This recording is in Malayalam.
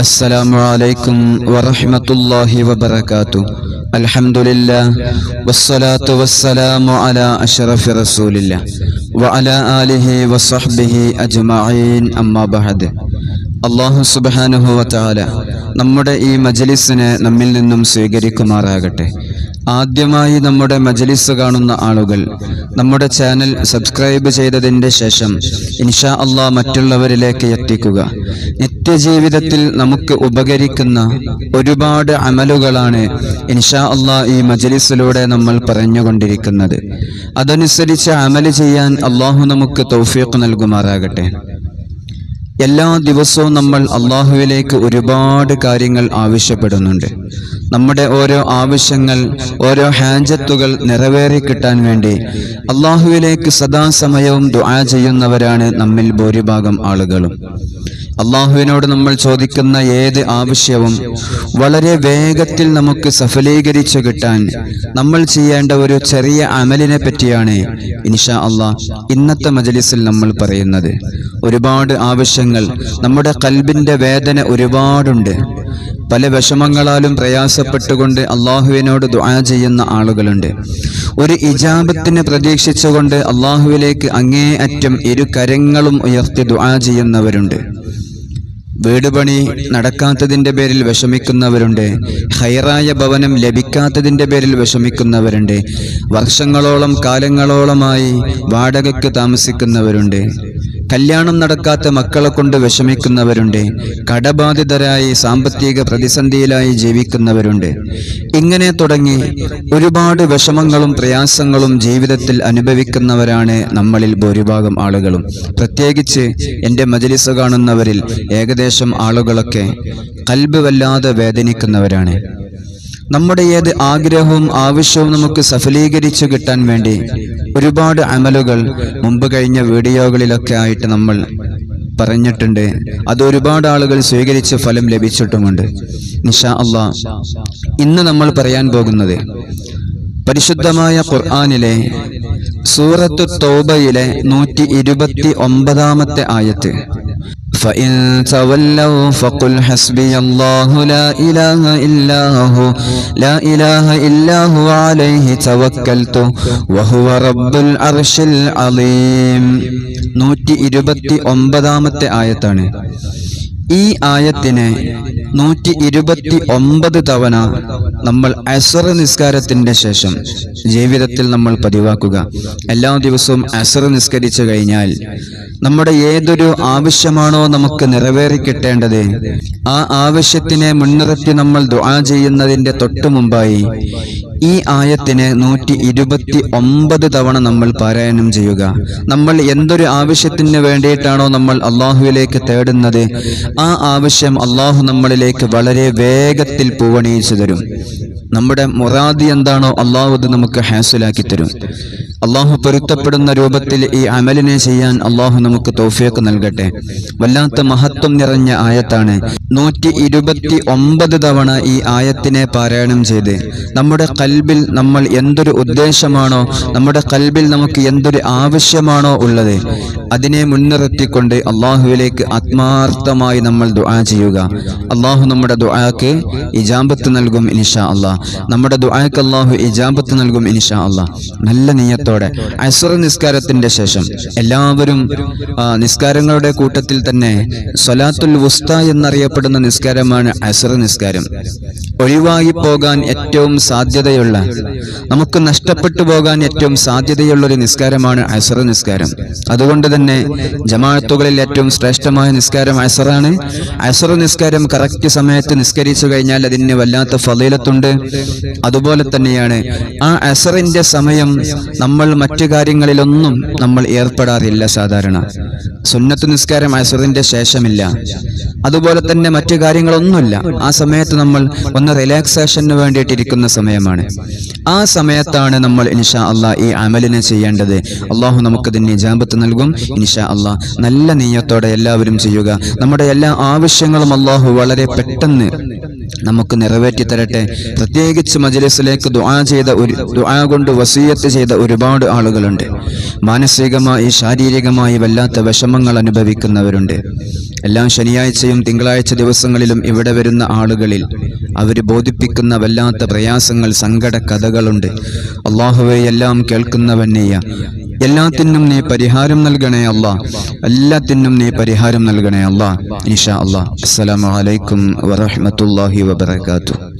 السلام عليكم ورحمة الله وبركاته. الحمد لله والصلاة والسلام على أشرف رسول الله وعلى آله وصحبه أجمعين. أما بعد അള്ളാഹു സുബാനുഭവത്താല നമ്മുടെ ഈ മജലിസിനെ നമ്മിൽ നിന്നും സ്വീകരിക്കുമാറാകട്ടെ. ആദ്യമായി നമ്മുടെ മജലിസ് കാണുന്ന ആളുകൾ നമ്മുടെ ചാനൽ സബ്സ്ക്രൈബ് ചെയ്തതിന്റെ ശേഷം ഇൻഷാ അള്ളാഹ് മറ്റുള്ളവരിലേക്ക് എത്തിക്കുക. നിത്യജീവിതത്തിൽ നമുക്ക് ഉപകരിക്കുന്ന ഒരുപാട് അമലുകളാണ് ഇൻഷാ അള്ളാഹ് ഈ മജലിസിലൂടെ നമ്മൾ പറഞ്ഞുകൊണ്ടിരിക്കുന്നത്. അതനുസരിച്ച് അമൽ ചെയ്യാൻ അള്ളാഹു നമുക്ക് തൗഫീഖ് നൽകുമാറാകട്ടെ. എല്ലാ ദിവസവും നമ്മൾ അള്ളാഹുവിലേക്ക് ഒരുപാട് കാര്യങ്ങൾ ആവശ്യപ്പെടുന്നുണ്ട്. നമ്മുടെ ഓരോ ആവശ്യങ്ങൾ ഓരോ ഹാജത്തുകൾ നിറവേറി കിട്ടാൻ വേണ്ടി അള്ളാഹുവിലേക്ക് സദാസമയവും ദുആ ചെയ്യുന്നവരാണ് നമ്മിൽ ഭൂരിഭാഗം ആളുകളും. അള്ളാഹുവിനോട് നമ്മൾ ചോദിക്കുന്ന ഏത് ആവശ്യവും വളരെ വേഗത്തിൽ നമുക്ക് സഫലീകരിച്ചു കിട്ടാൻ നമ്മൾ ചെയ്യേണ്ട ഒരു ചെറിയ അമലിനെ പറ്റിയാണ് ഇൻഷാ അള്ളാഹ് ഇന്നത്തെ മജലിസിൽ നമ്മൾ പറയുന്നത്. ഒരുപാട് ആവശ്യങ്ങൾ നമ്മുടെ കൽബിന്റെ വേദന ഒരുപാടുണ്ട്. പല വിഷമങ്ങളാലും പ്രയാസപ്പെട്ടുകൊണ്ട് അള്ളാഹുവിനോട് ദുആ ചെയ്യുന്ന ആളുകളുണ്ട്. ഒരു ഇജാബത്തിന് പ്രതീക്ഷിച്ചുകൊണ്ട് അള്ളാഹുവിലേക്ക് അങ്ങേയറ്റം ഇരു കരങ്ങളും ഉയർത്തി ദുആ ചെയ്യുന്നവരുണ്ട്. വീട് പണി നടക്കാത്തതിന്റെ പേരിൽ വിഷമിക്കുന്നവരുണ്ട്. ഹൈറായ ഭവനം ലഭിക്കാത്തതിന്റെ പേരിൽ വിഷമിക്കുന്നവരുണ്ട്. വർഷങ്ങളോളം കാലങ്ങളോളമായി വാടകയ്ക്ക് താമസിക്കുന്നവരുണ്ട്. കല്യാണം നടക്കാത്ത മക്കളെ കൊണ്ട് വിഷമിക്കുന്നവരുണ്ട്. കടബാധിതരായി സാമ്പത്തിക പ്രതിസന്ധിയിലായി ജീവിക്കുന്നവരുണ്ട്. ഇങ്ങനെ തുടങ്ങി ഒരുപാട് വിഷമങ്ങളും പ്രയാസങ്ങളും ജീവിതത്തിൽ അനുഭവിക്കുന്നവരാണ് നമ്മളിൽ ഭൂരിഭാഗം ആളുകളും. പ്രത്യേകിച്ച് എന്റെ മജലിസ് കാണുന്നവരിൽ ഏകദേശം ആളുകളൊക്കെ കൽബ് വല്ലാതെ വേദനിക്കുന്നവരാണ്. നമ്മുടെ ഏത് ആഗ്രഹവും ആവശ്യവും നമുക്ക് സഫലീകരിച്ചു കിട്ടാൻ വേണ്ടി ഒരുപാട് അമലുകൾ മുമ്പ് കഴിഞ്ഞ വീഡിയോകളിലൊക്കെ ആയിട്ട് നമ്മൾ പറഞ്ഞിട്ടുണ്ട്. അത് ഒരുപാട് ആളുകൾ സ്വീകരിച്ച് ഫലം ലഭിച്ചിട്ടുമുണ്ട്. നിഷാ അള്ളാ ഇന്ന് നമ്മൾ പറയാൻ പോകുന്നത് പരിശുദ്ധമായ ഖുർആാനിലെ സൂറത്തു തോബയിലെ നൂറ്റി ഇരുപത്തി ഒമ്പതാമത്തെ ആയത്ത്. فإن تولوا فقل حسبي الله لا إله إلا هو لا إله إلا هو عليه توكلت وهو رب العرش العظيم നൂറ്റി ഇരുപത്തി ഒമ്പതാമത്തെ ആയത്താണ് ഈ ആയത്തിനെ നൂറ്റി ഇരുപത്തി ഒമ്പത് തവണ നമ്മൾ അസർ നിസ്കാരത്തിന്റെ ശേഷം ജീവിതത്തിൽ നമ്മൾ പതിവാക്കുക എല്ലാ ദിവസവും അസർ നിസ്കരിച്ചു കഴിഞ്ഞാൽ നമ്മുടെ ഏതൊരു ആവശ്യമാണോ നമുക്ക് നിറവേറി കിട്ടേണ്ടത്. ആ ആവശ്യത്തിനെ മുൻനിർത്തി നമ്മൾ ദുആ ചെയ്യുന്നതിന്റെ തൊട്ടു മുമ്പായി ഈ ആയത്തിനെ നൂറ്റി ഇരുപത്തി ഒമ്പത് തവണ നമ്മൾ പാരായണം ചെയ്യുക. നമ്മൾ എന്തൊരു ആവശ്യത്തിന് വേണ്ടിയിട്ടാണോ നമ്മൾ അള്ളാഹുവിലേക്ക് തേടുന്നത് ആ ആവശ്യം അള്ളാഹു നമ്മളിലേക്ക് വളരെ വേഗത്തിൽ പൂവണിയിച്ചു തരും. നമ്മുടെ മുറാദി എന്താണോ അള്ളാഹു അത് നമുക്ക് ഹാസിലാക്കി തരും. അള്ളാഹു പൊരുത്തപ്പെടുന്ന രൂപത്തിൽ ഈ അമലിനെ ചെയ്യാൻ അള്ളാഹു നമുക്ക് തോഫിയൊക്കെ നൽകട്ടെ. വല്ലാത്ത മഹത്വം നിറഞ്ഞ ആയത്താണ്. നൂറ്റി ഇരുപത്തി ഒമ്പത് തവണ ഈ ആയത്തിനെ പാരായണം ചെയ്ത്. നമ്മുടെ കൽബിൽ നമ്മൾ എന്തൊരു ഉദ്ദേശമാണോ നമ്മുടെ കൽബിൽ നമുക്ക് എന്തൊരു ആവശ്യമാണോ ഉള്ളത് അതിനെ മുൻനിർത്തിക്കൊണ്ട് അള്ളാഹുവിലേക്ക് ആത്മാർത്ഥമായി നമ്മൾ ദുആ ചെയ്യുക. അള്ളാഹു നമ്മുടെ ദുആക്ക് ഇജാമ്പത്ത് നൽകും ഇൻഷാ അള്ളാഹ് നമ്മുടെ ദുആക്ക് അള്ളാഹു ഇജാമ്പത്ത് നൽകും ഇൻഷാ അള്ളാഹ് നല്ല നീയത്തോടെ അസുറ നിസ്കാരത്തിന്റെ ശേഷം എല്ലാവരും നിസ്കാരങ്ങളുടെ കൂട്ടത്തിൽ തന്നെ സൊലാത്തുൽ വുസ്ത എന്നറിയപ്പെടുന്ന നിസ്കാരമാണ് അസുറ നിസ്കാരം. ഒഴിവായി പോകാൻ ഏറ്റവും സാധ്യതയുള്ള നമുക്ക് നഷ്ടപ്പെട്ടു പോകാൻ ഏറ്റവും സാധ്യതയുള്ള ഒരു നിസ്കാരമാണ് അസർ നിസ്കാരം. അതുകൊണ്ട് തന്നെ ജമാഅത്തുകളിൽ ഏറ്റവും ശ്രേഷ്ഠമായ നിസ്കാരം അസറാണ്. അസർ നിസ്കാരം കറക്റ്റ് സമയത്ത് നിസ്കരിച്ചു കഴിഞ്ഞാൽ അതിന് വല്ലാത്ത ഫലീലത്തുണ്ട്. അതുപോലെ തന്നെയാണ് ആ അസറിന്റെ സമയം നമ്മൾ മറ്റു കാര്യങ്ങളിലൊന്നും നമ്മൾ ഏർപ്പെടാറില്ല സാധാരണ. സുന്നത്ത് നിസ്കാരം അസുറിന്റെ ശേഷമില്ല. അതുപോലെ തന്നെ മറ്റു കാര്യങ്ങളൊന്നുമില്ല. ആ സമയത്ത് നമ്മൾ ഒന്ന് റിലാക്സേഷന് വേണ്ടിയിട്ടിരിക്കുന്ന സമയമാണ്. ആ സമയത്താണ് നമ്മൾ ഇൻഷാ അള്ളാ ഈ അമലിനെ ചെയ്യേണ്ടത്. അള്ളാഹു നമുക്ക് ഇതിന് ജാമ്പത്ത് നൽകും. ഇൻഷാ അള്ളാ നല്ല നീയത്തോടെ എല്ലാവരും ചെയ്യുക. നമ്മുടെ എല്ലാ ആവശ്യങ്ങളും അള്ളാഹു വളരെ പെട്ടെന്ന് നമുക്ക് നിറവേറ്റി തരട്ടെ. പ്രത്യേകിച്ച് മജലിസിലേക്ക് ദുആ ചെയ്ത ഒരു ദുആ കൊണ്ട് വസീയത്ത് ചെയ്ത ഒരുപാട് ആളുകളുണ്ട്. മാനസികമായി ശാരീരികമായി വല്ലാത്ത വിഷമ വിഷമങ്ങൾ അനുഭവിക്കുന്നവരുണ്ട്. എല്ലാ ശനിയാഴ്ചയും തിങ്കളാഴ്ച ദിവസങ്ങളിലും ഇവിടെ വരുന്ന ആളുകളിൽ അവർ ബോധിപ്പിക്കുന്ന വല്ലാത്ത പ്രയാസങ്ങൾ സങ്കട കഥകളുണ്ട്. അള്ളാഹുവെ എല്ലാം കേൾക്കുന്നവന്നെയ എല്ലാത്തിനും നീ പരിഹാരം നൽകണേ അല്ല. എല്ലാത്തിനും നീ പരിഹാരം നൽകണേ അല്ല. ഇൻഷാ അല്ലാ. അസ്സലാമു അലൈക്കും വറഹ്മത്തുള്ളാഹി വബറകാതുഹു.